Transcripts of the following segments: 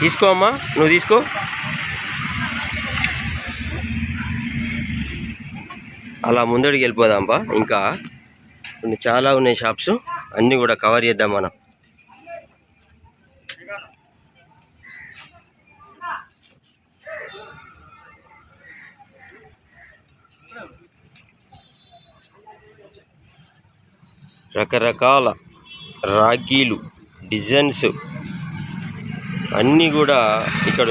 తీసుకో అమ్మా నువ్వు తీసుకో. అలా ముందడికి వెళ్ళిపోదాంబా ఇంకా కొన్ని చాలా ఉన్నాయి షాప్స్ అన్నీ కూడా కవర్ చేద్దాం మనం. రకరకాల రాఖీలు డిజైన్స్ అన్నీ కూడా ఇక్కడ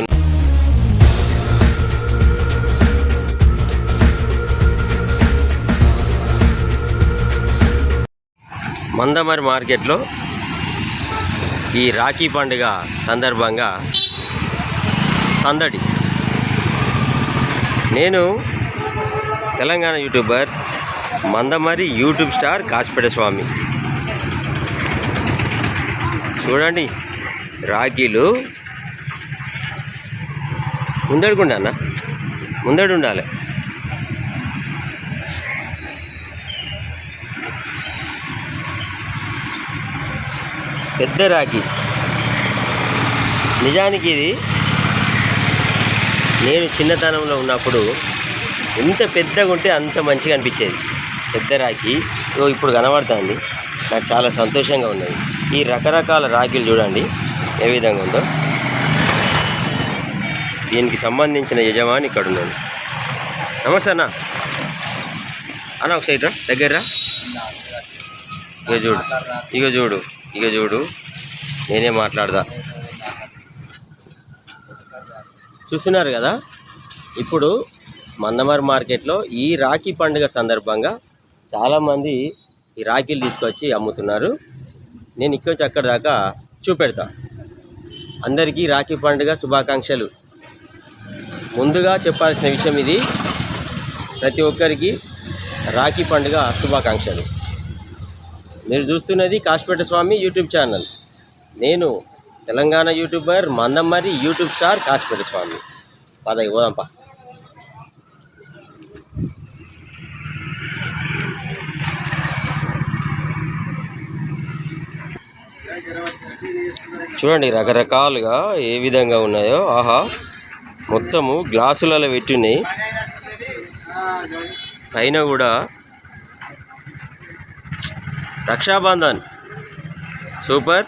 మందమరి మార్కెట్లో ఈ రాఖీ పండుగ సందర్భంగా సందడి. నేను Telangana YouTuber Mandamarri YouTube star Kasipet Swami. చూడండి. రాఖీలు. ముందడుకుండా అన్న? ముందడు ఉండాలి పెద్ద రాఖీ. నిజానికి ఇది నేను చిన్నతనంలో ఉన్నప్పుడు ఎంత పెద్దగా ఉంటే అంత మంచిగా అనిపించేది. పెద్ద రాఖీ. ఇప్పుడు కనబడుతుంది. నాకు చాలా సంతోషంగా ఉన్నది. ఈ రకరకాల రాఖీలు చూడండి. ఏ విధంగా ఉందో. దీనికి సంబంధించిన యజమాని ఇక్కడ ఉన్నాడు. నమస్తే అన్న. అన్న ఒక సైడ్ రా దగ్గర ఇక చూడు ఇక చూడు ఇక చూడు. నేనే మాట్లాడదా చూస్తున్నారు కదా? ఇప్పుడు మందమారి మార్కెట్లో ఈ రాఖీ పండుగ సందర్భంగా చాలామంది ఈ రాఖీలు తీసుకొచ్చి అమ్ముతున్నారు. నేను ఇక్కడి నుంచి అక్కడి దాకా చూపెడతా. అందరికీ రాఖీ పండుగ శుభాకాంక్షలు. ముందుగా చెప్పాల్సిన విషయం ఇది ప్రతి ఒక్కరికి రాఖీ పండుగ శుభాకాంక్షలు. మీరు చూస్తున్నది కాశపేట స్వామి యూట్యూబ్ ఛానల్. నేను Telangana YouTuber Mandamarri YouTube star Kasipet Swami. పదవి పోదాంపా. చూడండి రకరకాలుగా ఏ విధంగా ఉన్నాయో. ఆహా మొత్తము గ్లాసులలో పెట్టున్నాయి పైన కూడా రక్షాబంధన్. సూపర్.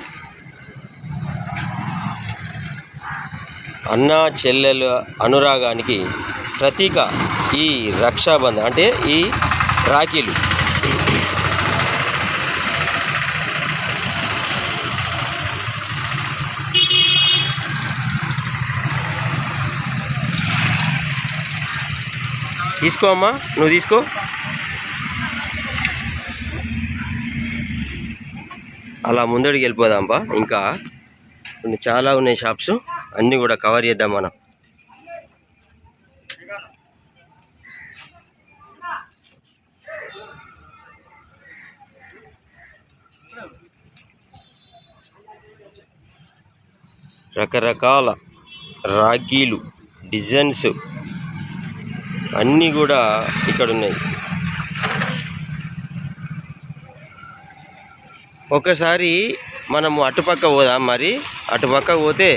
అన్న చెల్లెల అనురాగానికి ప్రతీక ఈ రక్షాబంధన్ అంటే ఈ రాఖీలు. తీసుకో అమ్మా నువ్వు తీసుకో. అలా ముందడికి వెళ్ళిపోదాంపా ఇంకా కొన్ని చాలా ఉన్నాయి షాప్స్ అన్నీ కూడా కవర్ చేద్దాం మనం. రకరకాల రాఖీలు డిజైన్స్ అన్నీ కూడా ఇక్కడ ఉన్నాయి ఒకసారి మనము అటుపక్క పోదాం మరి. అటుపక్క పోతే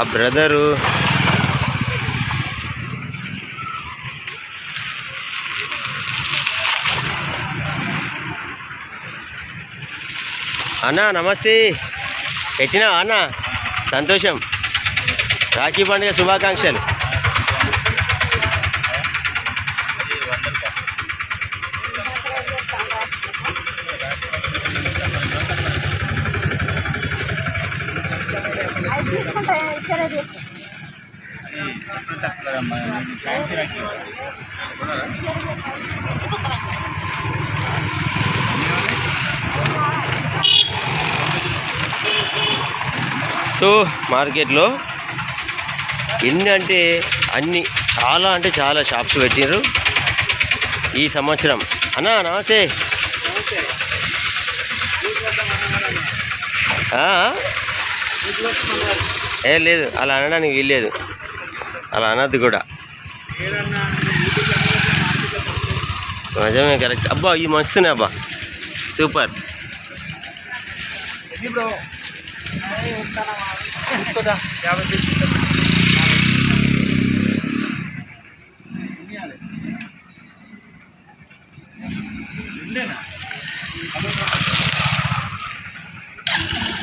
ఆ బ్రదరు అన్నా నమస్తే. పెట్టినా అన్న? సంతోషం. రాఖీ పండుగ శుభాకాంక్షలు. సో మార్కెట్లో ఎన్ని అంటే అన్ని చాలా అంటే చాలా షాప్స్ పెట్టినారు ఈ సంవత్సరం. అన్నా నమస్తే. ఏ లేదు. అలా అనడానికి వీల్లేదు. అలా అనద్దు కూడా. నిజమే కరెక్ట్ అబ్బా ఇవి మస్తున్నాయి అబ్బా. సూపర్.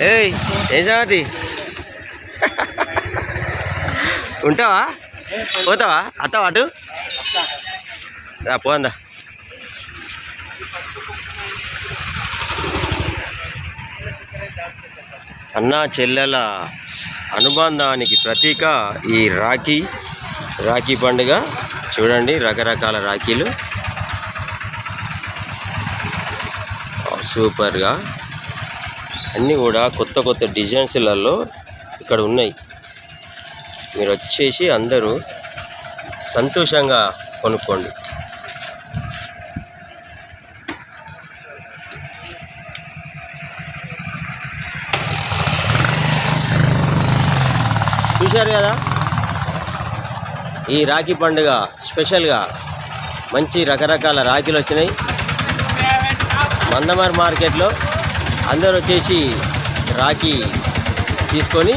ఏయ్ ఏం సంగతి? ఉంటావా? పోతావా? అత్తావా అటు? రా పోందా. అన్న చెల్లెల అనుబంధానికి ప్రతీక ఈ రాఖీ. రాఖీ పండుగ. చూడండి రకరకాల రాఖీలు. సూపర్గా. అన్నీ కూడా కొత్త కొత్త డిజైన్స్లలో ఇక్కడ ఉన్నాయి. మీరు వచ్చేసి అందరూ సంతోషంగా కొనుక్కోండి. చూశారు కదా? ఈ రాఖీ పండుగ స్పెషల్గా మంచి రకరకాల రాఖీలు వచ్చినాయి. మందమార్ మార్కెట్లో అందరూ వచ్చేసి రాఖీ తీసుకొని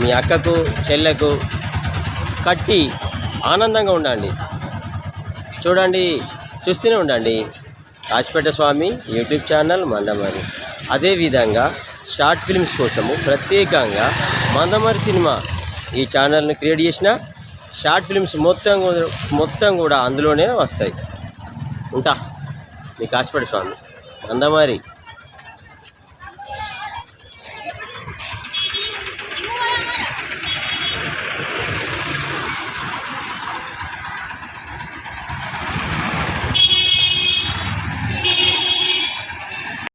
మీ అక్కకు చెల్లెకు కట్టి ఆనందంగా ఉండండి. చూడండి చూస్తూనే ఉండండి. కాసిపేట స్వామి యూట్యూబ్ ఛానల్ మందమరి అదేవిధంగా షార్ట్ ఫిల్మ్స్ కోసము ప్రత్యేకంగా మందమరి సినిమా ఈ ఛానల్ని క్రియేట్ చేసిన షార్ట్ ఫిల్మ్స్ మొత్తం మొత్తం కూడా అందులోనే వస్తాయి. ఉంటా మీ కాసిపేట స్వామి మందమరి